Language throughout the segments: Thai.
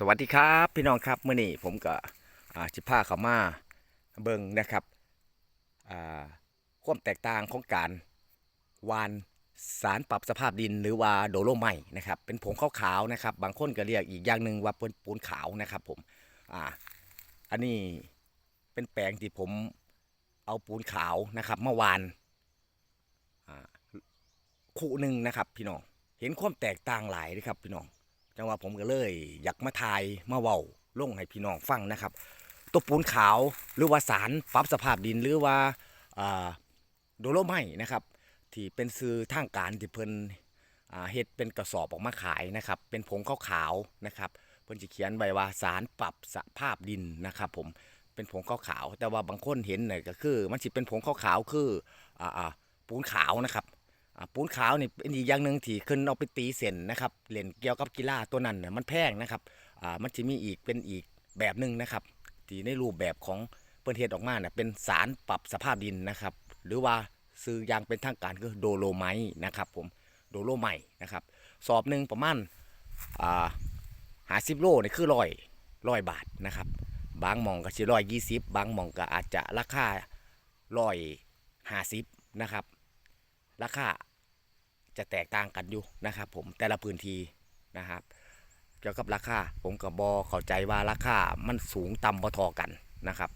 สวัสดีครับพี่น้องครับเมื่อนี้ผมก็จิพาเขามาเบิงนะครับความแตกต่างของการวานสารปรับสภาพดินหรือว่าโดโลไมต์นะครับเป็นผงขาวๆนะครับ บางคนก็เรียกอีกอย่างหนึ่งว่าเป็นปูนขาวนะครับผมอ่าอันนี้เป็นแปลงที่ผมเอาปูนขาวนะครับเมื่อวานคู่หนึ่งนะครับพี่น้องเห็นความแตกต่างหลายเลยครับพี่น้อง จังหวะผมก็เลย อยากมาทายมาเว้าลงให้พี่น้องฟังนะครับตัวปูนขาวหรือว่าสารปรับสภาพดินหรือว่าโดโลไมต์นะครับ ที่เป็นซื้อทางการที่เพิ่นเฮ็ดเป็นกระสอบออกมาขายนะครับ เป็นผงขาวๆนะครับเพิ่นจะเขียนไว้ว่าสารปรับสภาพดินนะครับ ผมเป็นผงขาวๆแต่ว่าบางคนเห็นเนี่ยก็คือ มันสิเป็นผงขาวๆคืออ่าปูนขาวนะครับ ปูนขาวนี่เป็นอีกอย่างหนึ่งที่ขึ้นเอาไปตีเส้นนะครับเล่นเกี่ยวกับกีฬาตัวนั้นน่ะมันแพงนะครับอ่ามันจะมีอีกเป็นอีกแบบหนึ่งนะครับที่ในรูปแบบของเปินเทศออกมาเนี่ยเป็นสารปรับสภาพดินนะครับ หรือว่าซื้ออย่างเป็นทางการก็โดโลไมต์นะครับผมโดโลไมต์นะครับสอบหนึ่งประมาณอ่าหาสิบโลนี่คือร้อยร้อยบาทนะครับบางหมองก็สิร้อยยี่สิบบางหมองก็อาจจะราคาร้อยห้าสิบนะครับ ราคาจะแตกต่างกันอยู่นะครับผมแต่ละพื้นที่นะครับ เกี่ยวกับราคาผมกับบอเข้าใจว่าราคามันสูงต่ำบ่ทอกันนะครับ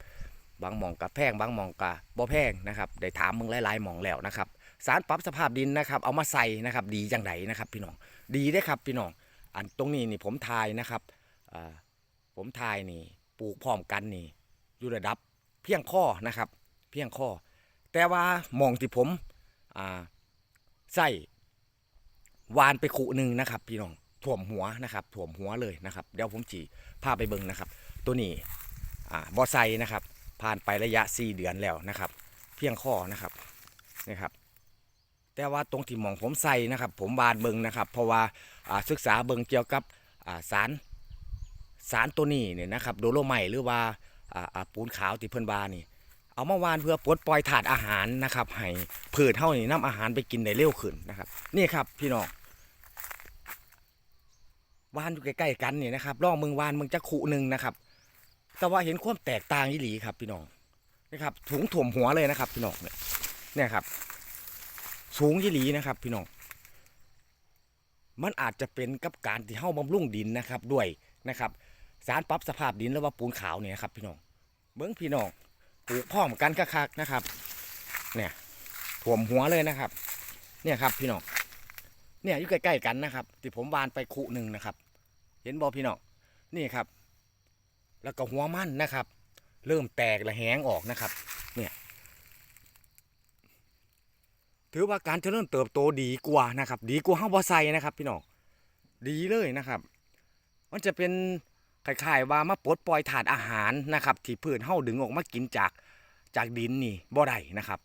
บางหมองกับแพงบางหมองกับบ่แพงนะครับได้ถามมึงหลายๆหมองแล้วนะครับ สารปรับสภาพดินนะครับเอามาใส่นะครับดีจังไดนะครับพี่น้องดีได้ครับพี่น้องอันตรงนี้นี่ผมทายนะครับผมทายนี่ปลูกพร้อมกันนี่อยู่ระดับเพียงข้อนะครับ เพียงข้อแต่ว่าหมองที่ผม อ่าใส่วานไปขุหนึ่งนะครับ พี่น้องถ่วมหัวนะครับถ่วมหัวเลยนะครับ เดี๋ยวผมจีพาไปเบิ่งนะครับ ตัวนี้อ่าบอไซนะครับ ผ่านไประยะ 4 เดือนแล้วนะครับ เพียงข้อนะครับนี่ครับ แต่ว่าตรงที่มองผมใส่นะครับ ผมวานเบิ่งนะครับ เพราะว่าอ่าศึกษาเบิ่งเกี่ยวกับอ่าสารสารตัวนี้เนี่ยนะครับ โดโลไมหรือว่าอ่าอ่าปูนขาวที่เพิ่นบานี่ เอามาวานเพื่อปลดปล่อยถาดอาหารนะครับให้พืชเท่านี้นำอาหารไปกินได้เร็วขึ้นนะครับ นี่ครับพี่น้องวานอยู่ใกล้ๆกันนี่นะครับลองมึงวานมึงจะขู่หนึ่งนะครับ แต่ว่าเห็นความแตกต่างยี่หลีครับ พี่น้องนะครับถุงถ่วมหัวเลยนะครับ พี่น้องเนี่ยเนี่ยครับ สูงยี่หลีนะครับ พี่น้องมันอาจจะเป็นกับการที่เฮ้าบำรุงดินนะครับ ด้วยนะครับ สารปรับสภาพดินหรือว่าปูนขาวเนี่ยครับ พี่น้องเบิ้งพี่น้อง ปลูกพร้อมกันคักๆนะครับ เนี่ยถ่วมหัวเลยนะครับ เนี่ยครับพี่น้องเนี่ยอยู่ใกล้ๆกันนะครับที่ผมวานไปคุหนึ่งนะครับ เห็นบอพี่น้องนี่ครับ แล้วก็หัวมันนะครับ เริ่มแตกและแหงออกนะครับ เนี่ยถือว่าการเจริญเติบโตดีกว่านะครับ ดีกว่าห้าบอไซนะครับ พี่น้องดีเลยนะครับ มันจะเป็น คล้ายๆว่ามาปลดปล่อยถาดอาหารนะครับ ที่พืชเฮาดึงออกมากินจากจากดินนี่บ่ได้นะครับ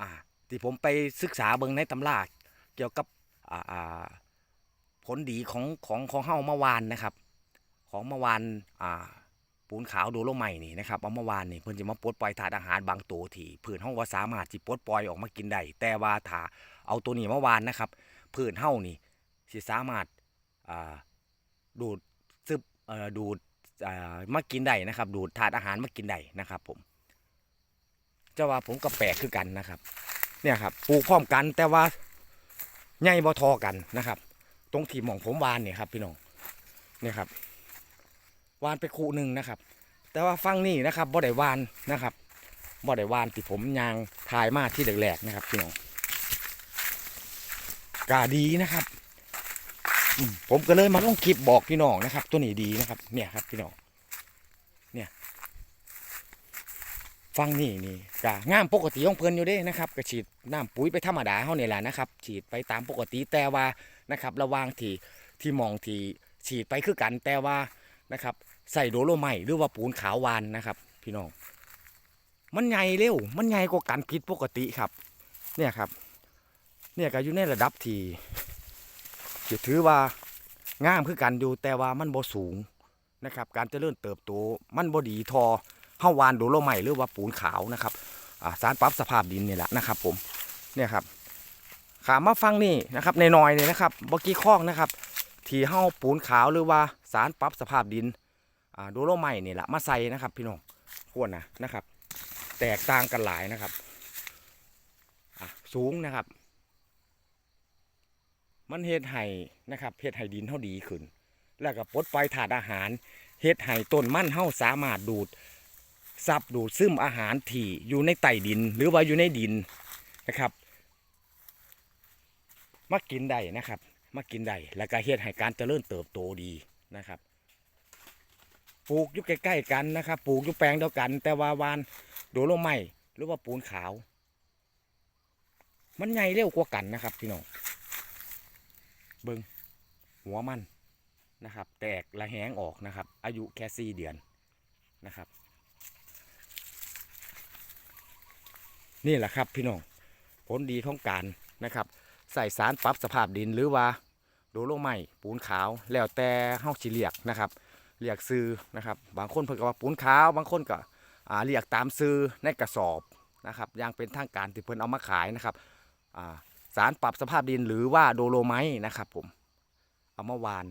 อ่าที่ผมไปศึกษาเบิ่งในตำราเกี่ยวกับอ่าผลดีของของของเฮาเมื่อวานนะครับ ของเมื่อวานอ่าปูนขาวโดโลไมต์นี่นะครับเอามื่อวานนี่เพิ่นจะมาปลดปล่อยถาดอาหารบางตัวที่พืชเฮาว่าสามารถสิปลดปล่อยออกมากินได้แต่ว่าถ้าเอาตัวนี้เมื่อวานนะครับพืชเฮานี่สิสามารถดูด ดูดมากินได้นะครับ ดูดถาดอาหารมากินได้นะครับผมเจ้าว่าผมก็แปลกคือกันนะครับ เนี่ยครับปลูกพร้อมกันแต่ว่าใหญ่บ่ทอกันนะครับ ตรงที่หม่องผมวานเนี่ยครับ พี่น้องเนี่ยครับ วานไปคู่หนึ่งนะครับ แต่ว่าฟังนี่นะครับบ่ได้วานนะครับบ่ได้วานที่ผมยางทายมาที่แรกๆนะครับ พี่น้องกาดีนะครับ ผมก็เลยมาลงคลิปบอกพี่น้องนะครับ ตัวนี้ดีนะครับ เนี่ยครับพี่น้องเนี่ยฟังนี่นี่กะงามปกติของเพลินอยู่เด้นะครับก็ฉีดน้ำปุ๋ยไปธรรมดาเฮานี่แหละนะครับ ฉีดไปตามปกติแต่ว่านะครับ ระว่างที่ที่มองที่ฉีดไปคือกันแต่ว่านะครับ ใส่โดโลไมต์หรือว่าปูนขาววานนะครับ พี่น้องมันใหญ่เร็ว มันใหญ่กว่ากันผิดปกติครับ เนี่ยครับ เนี่ยก็อยู่ในระดับที่ จะถือว่างามคือกันอยู่แต่ว่ามันบ่สูงนะครับ การเจริญเติบโตมันบ่ดีทอเฮาวานโดโลไมต์หรือว่าปูนขาวนะครับสารปรับสภาพดินนี่แหละนะครับ ผมเนี่ยครับขามาฟังนี่นะครับในน้อยๆนี่ยนะครับบ่กี่ข้องนะครับ ที่เฮาปูนขาวหรือว่าสารปรับสภาพดินอ่าโดโลไมต์นี่แหละมาใส่นะครับ พี่น้องพวกนะนะครับ แตกต่างกันหลายนะครับสูงนะครับ มันเฮ็ดให้นะครับเฮ็ดให้ดินเฮาดีขึ้น แล้วก็ปลดปล่อยถาดอาหารเฮ็ดให้ต้นมันเฮาสามารถดูดซับดูดซึมอาหารที่อยู่ในใต้ดิน หรือว่าอยู่ในดินนะครับมากินได้นะครับมากินได้แล้วก็เฮ็ดให้การเจริญเติบโตดีนะครับ ปลูกอยู่ใกล้ๆกันนะครับ ปลูกอยู่แปลงเดียวกัน แต่ว่าวานโดโลไม้หรือว่าปูนขาว มันใหญ่เร็วกว่ากันนะครับพี่น้อง เบิงหัวมันนะครับ แตกระแหงออกนะครับ อายุแค่สี่เดือนนะครับ นี่แหละครับพี่น้องผลดีของการนะครับ ใส่สารปรับสภาพดินหรือว่าโดโลไม้ปูนขาวแล้วแต่เฮาสิเรียกนะครับเรียกซื้อนะครับ บางคนเพิ่นก็ว่าปูนขาว บางคนก็อ่าเรียกตามซื้อในกระสอบนะครับอย่างเป็นทางการที่เพิ่นเอามาขายนะครับอ่า สารปรับสภาพดินหรือว่าโดโลไมต์นะครับ ผม เอามาวาน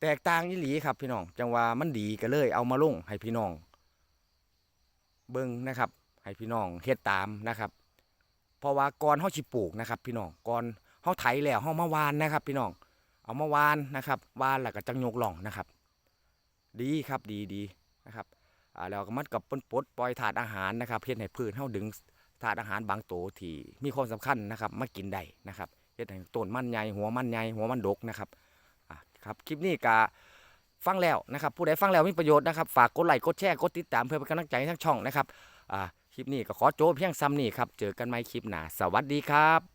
แตกต่างอีหลีครับพี่น้อง จังว่ามันดีก็เลย เอามาลงให้พี่น้อง เบิ่งนะครับ ให้พี่น้องเฮ็ดตามนะครับ เพราะว่าก่อนเฮาสิปลูกนะครับ พี่น้องก่อนเฮาไถแล้วเฮามาวานนะครับ พี่น้อง เอามาวานนะครับ วานแล้วก็จังยกหล่องนะครับ ดีครับดีดีนะครับแล้วก็มันกับปนปดปล่อยถาดอาหารนะครับเพื่อให้พืชเฮาดึง ถาดอาหารบางตัวที่มีความสำคัญนะครับมากินได้นะครับเห็ดต้นมันใหญ่หัวมันใหญ่หัวมันดกนะครับครับคลิปนี้ก็ฟังแล้วนะครับผู้ใดฟังแล้วมีประโยชน์นะครับฝากกดไลค์กดแชร์กดติดตามเพื่อเป็นกำลังใจให้ทั้งช่องนะครับอ่าคลิปนี้ก็ขอโจบเพียงซ้ำนี่ครับเจอกันใหม่คลิปหน้าสวัสดีครับ